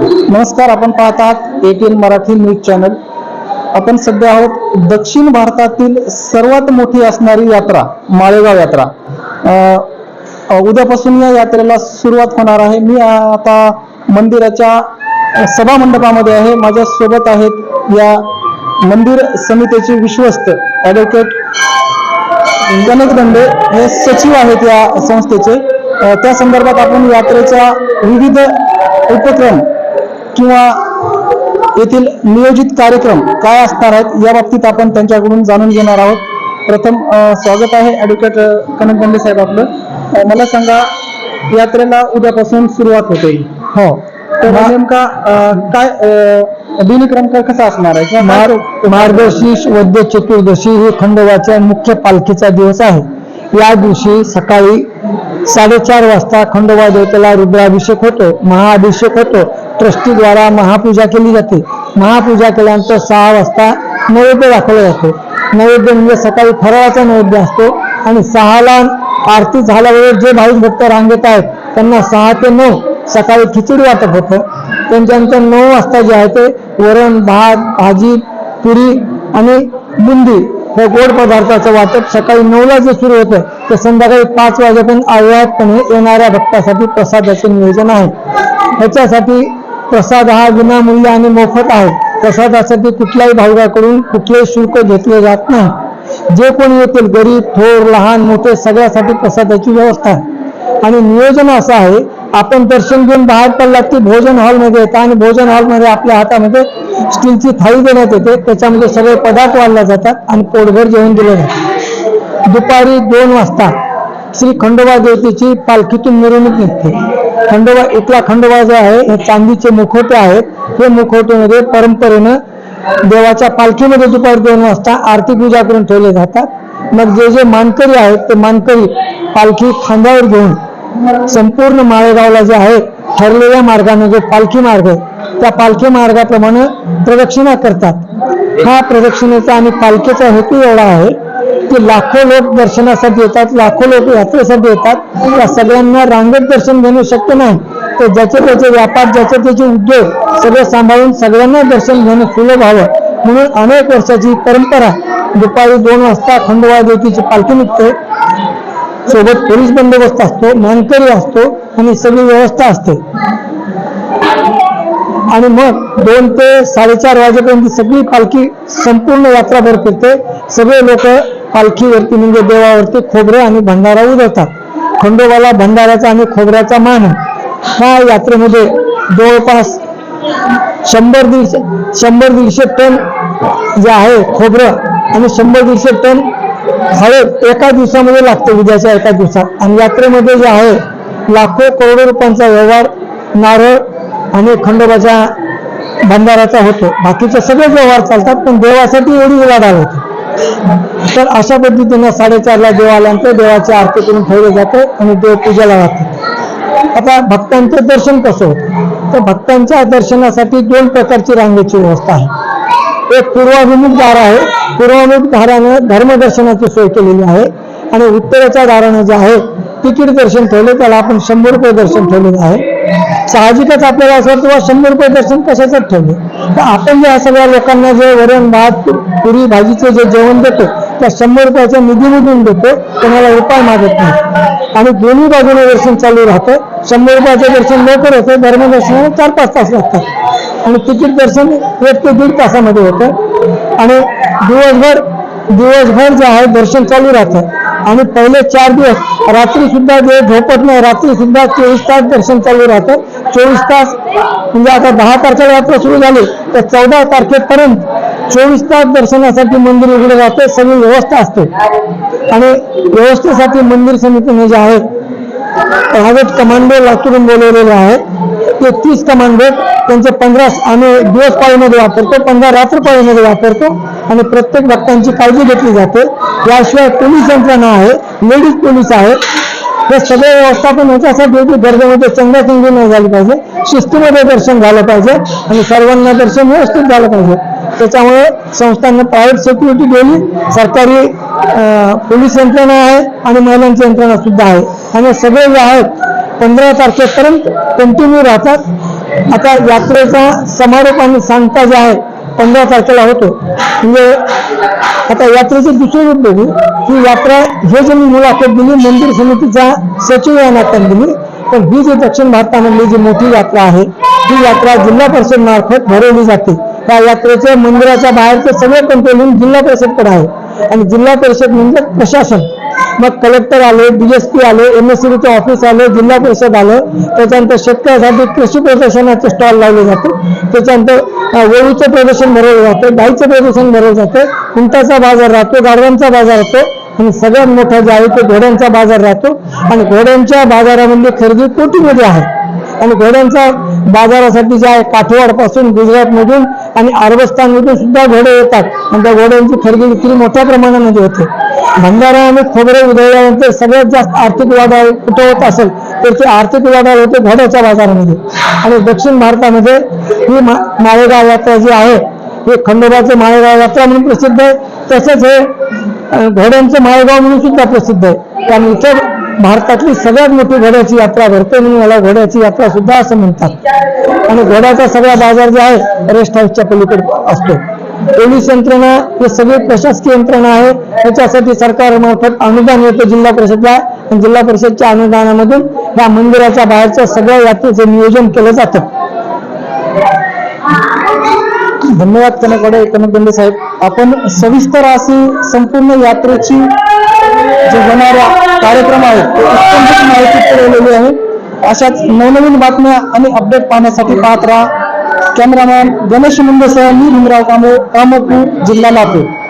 नमस्कार आपण पाहत आहात एटीएन मराठी न्यूज चॅनल. आपण सध्या आहोत दक्षिण भारतातील सर्वात मोठी असणारी यात्रा माळेगाव यात्रा. उद्यापासून या यात्रेला सुरुवात होणार आहे. मी आता मंदिराच्या सभा मंडपामध्ये आहे. माझ्या सोबत आहेत या मंदिर समितीचे विश्वस्त ॲडव्होकेट गणेश दंडे. हे सचिव आहेत या संस्थेचे. त्या संदर्भात आपण यात्रेच्या विविध उपक्रम किंवा येथील नियोजित कार्यक्रम काय असणार आहेत या बाबतीत आपण त्यांच्याकडून जाणून घेणार आहोत. प्रथम स्वागत आहे ॲडव्होकेट गणेश दंडे साहेब आपलं. मला सांगा यात्रेला उद्यापासून सुरुवात होते. हो. तर नेमका काय दिनक्रम काय कसा असणार आहे? किंवा काय मार मार्गशीर्ष वद्य चतुर्दशी ही खंडोबाच्या मुख्य पालखीचा दिवस आहे. या दिवशी सकाळी साडेचार वाजता खंडोबा देवतेला रुद्राभिषेक होतो महाअभिषेक होतो. ट्रस्टीद्वारा महापूजा केली जाते. महापूजा केल्यानंतर सहा वाजता नैवेद्य दाखवला जातो. नैवेद्य म्हणजे सकाळी फराळाचा नैवेद्य असतो आणि सहाला आरती झाल्यावर जे भाविक भक्त रांगेत आहेत त्यांना सहा ते नऊ सकाळी खिचडी वाटप होतं. त्यांच्यानंतर नऊ वाजता जे आहे ते वरण भात भाजी पुरी आणि बुंदी हे गोड पदार्थाचं वाटप सकाळी नऊला जे सुरू होतं ते संध्याकाळी पाच वाजेपर्यंत आवळ्यातपणे येणाऱ्या भक्तासाठी प्रसादाचे नियोजन आहे. ह्याच्यासाठी प्रसाद हा विनामूल्य आणि मोफत आहे. प्रसादासाठी कुठल्याही भाविकाकडून कुठलेही शुल्क घेतले जात नाही. जे कोणी येतील गरीब थोर लहान मोठे सगळ्यासाठी प्रसादाची व्यवस्था आहे. आणि नियोजन असं आहे आपण दर्शन घेऊन बाहेर पडलात की भोजन हॉलमध्ये येतं आणि भोजन हॉलमध्ये आपल्या हातामध्ये स्टीलची थाळी देण्यात येते. त्याच्यामध्ये सगळे पदार्थ वाढले जातात आणि पोटभर जेवण दिलं जातं. दुपारी दोन वाजता श्री खंडोबा देवतेची पालखीतून मिरवणूक निघते. खंडोबा इथला खंडोबा जो आहे हे चांदीचे मुखवटे आहेत. हे मुखवटेमध्ये परंपरेनं देवाच्या पालखीमध्ये दुपारी दोन वाजता आरती पूजा करून ठेवले जातात. मग जे जे मानकरी आहेत ते मानकरी पालखी खांद्यावर घेऊन संपूर्ण माळेगावला जे आहे ठरलेल्या मार्गाने जो पालखी मार्ग आहे त्या पालखी मार्गाप्रमाणे प्रदक्षिणा करतात. हा प्रदक्षिणेचा आणि पालखीचा हेतू एवढा आहे की लाखो लोक दर्शनासाठी येतात लाखो लोक यात्रेसाठी येतात. त्या सगळ्यांना रांगेत दर्शन घेणं शक्य नाही. तर ज्याचे त्याचे व्यापार ज्याचे त्याचे उद्योग सगळे सांभाळून सगळ्यांना दर्शन घेणं सुलभ व्हावं. म्हणून अनेक वर्षाची परंपरा दुपारी दोन वाजता खंडोबा देवतीची पालखी निघते. सोबत पोलीस बंदोबस्त असतो मानकरी असतो आणि सगळी व्यवस्था असते. आणि मग दोन ते साडेचार वाजेपर्यंत सगळी पालखी संपूर्ण यात्राभर फिरते. सगळे लोक पालखीवरती म्हणजे देवावरती खोबरे आणि भंडारा उधळतात. खंडोबाला भंडाऱ्याचा आणि खोबऱ्याचा मान हा ह्या यात्रेमध्ये जवळपास शंभर दीडशे शंभर दीडशे टन जे आहे खोबरं आणि शंभर दीडशे टन हळद एका दिवसामध्ये लागते उद्याच्या एका दिवसात. आणि यात्रेमध्ये जे आहे लाखो करोडो रुपयांचा व्यवहार नारळ आणि खंडोबाच्या भंडाराचा होतो. बाकीचे सगळे व्यवहार चालतात पण देवासाठी एवढी लढाई होते. तर अशा पद्धतीनं साडेचारला देव आल्यानंतर देवाची आरती करून ठेवले जाते आणि देव पूजेला जाते. आता भक्तांचं दर्शन कसं होतं? तर भक्तांच्या दर्शनासाठी दोन प्रकारची रांगेची व्यवस्था आहे. एक पूर्वाभिमुख दार आहे. पूर्वाभिमुख दाराने धर्मदर्शनाची सोय केलेली आहे. आणि उत्तरेच्या दाराने जे आहे तिकीट दर्शन ठेवले त्याला आपण शंभर रुपये दर्शन ठेवलेलं आहे. साहजिकच आपल्याला असं वाटतं शंभर रुपये दर्शन कशाचं ठेवले? तर आपण जे सगळ्या लोकांना जे वरण भात पुरी भाजीचे जे जेवण देतो त्या शंभर रुपयाच्या निधीमधून देतो कोणाला उपाय मागत नाही. आणि दोन्ही बाजूने दर्शन चालू राहतं. शंभर रुपयाचं दर्शन लवकर होतं धर्मदर्शनाला चार पाच तास लागतात. आणि तिकीट दर्शन एक ते दीड तासामध्ये होतं. आणि दिवसभर दिवसभर जे आहे दर्शन चालू राहतं. आणि पहिले चार दिवस रात्री सुद्धा जे झोपत नाही रात्री सुद्धा चोवीस तास दर्शन चालू राहतं. चोवीस तास म्हणजे आता दहा तारखेला यात्रा सुरू झाली तर चौदा तारखेपर्यंत चोवीस तास दर्शनासाठी मंदिर उघडे राहते सगळी व्यवस्था असते. आणि व्यवस्थेसाठी मंदिर समितीने जे आहे प्रायव्हेट कमांडो लातूरून बोलवलेले आहेत. ते तीस कमांडो त्यांचे पंधरा आम्ही दिवस पाळीमध्ये वापरतो पंधरा रात्र पाळीमध्ये वापरतो आणि प्रत्येक भक्तांची काळजी घेतली जाते. याशिवाय पोलीस यंत्रणा आहे लेडीज पोलीस आहेत हे सगळे व्यवस्थापन याच्यासाठी आहे की गर्दीमध्ये नाही झाली पाहिजे शिस्तीमध्ये दर्शन झालं पाहिजे आणि सर्वांना दर्शन व्यवस्थित झालं पाहिजे. त्याच्यामुळे संस्थांना प्रायव्हेट सिक्युरिटी दिली सरकारी पोलीस यंत्रणा आहे आणि महिलांची यंत्रणा सुद्धा आहे. आणि सगळे जे आहेत पंधरा तारखेपर्यंत कंटिन्यू राहतात. आता यात्रेचा समारोप आणि सांगता जे आहे पंधरा तारखेला होतो. म्हणजे आता यात्रेचे दुसरे रूप बघू. ही यात्रा हे जे मी मुलाखत दिली मंदिर समितीचा सचिव या नात्याने दिली. पण ही जी दक्षिण भारतामधली जी मोठी यात्रा आहे ही यात्रा जिल्हा परिषद मार्फत भरवली जाते. त्या यात्रेचे मंदिराच्या बाहेरचे सगळे कंट्रोलिंग जिल्हा परिषदकडे आहे. आणि जिल्हा परिषद म्हणजे प्रशासन. मग कलेक्टर आले डीएसपी आले एमएससीचे ऑफिस आले जिल्हा परिषद आलं. त्याच्यानंतर शेतकऱ्यासाठी कृषी प्रदर्शनाचे स्टॉल लावले जाते. त्याच्यानंतर वळूचं प्रदर्शन भरवलं जातं गाईचं प्रदर्शन भरवलं जातं उंटाचा बाजार राहतो गाडव्यांचा बाजार राहतो आणि सगळ्यात मोठा जे आहे तो घोड्यांचा बाजार राहतो. आणि घोड्यांच्या बाजारामध्ये खरेदी कोटीमध्ये आहे. आणि घोड्यांचा बाजारासाठी जे आहे काठवाडपासून गुजरातमधून आणि अरबस्थानमधून सुद्धा घोडे येतात. आणि त्या घोड्यांची खरेदी विक्री मोठ्या प्रमाणामध्ये होते. भंडारा आणि खोबरे उधळल्यानंतर सगळ्यात जास्त आर्थिक वाढ कुठं होत असेल तर ते आर्थिक वाढ होते घोड्याच्या बाजारामध्ये. आणि दक्षिण भारतामध्ये ही मा- माळेगाव यात्रा जी आहे हे खंडोबाचं माळेगाव यात्रा म्हणून प्रसिद्ध आहे. तसंच हे घोड्यांचं माळेगाव म्हणून सुद्धा प्रसिद्ध आहे. कारण इथं भारतातली सगळ्यात मोठी घोड्याची यात्रा भरते म्हणून याला घोड्याची यात्रा सुद्धा असं म्हणतात. आणि घोड्याचा सगळा बाजार जे आहे रेस्ट हाऊसच्या पलीकडे असतो. पोलीस यंत्रणा हे सगळी प्रशासकीय यंत्रणा आहे. त्याच्यासाठी सरकारमार्फत अनुदान येतं जिल्हा परिषदला. आणि जिल्हा परिषदच्या अनुदानामधून या मंदिराच्या बाहेरच्या सगळ्या यात्रेचं नियोजन केलं जातं. धन्यवाद कनकडे कनकगंडे साहेब. आपण सविस्तर अशी संपूर्ण यात्रेची जे होणाऱ्या कार्यक्रम आहेत. अत्यंत उत्तम माहिती पुरवलेली आहे. अशाच नवनवीन बातम्या आणि अपडेट पाहण्यासाठी पाहत राहा. कॅमेरामॅन गणेश मुंडेसह मी भीमराव कांबळे कामपूर जिल्हा लातूर.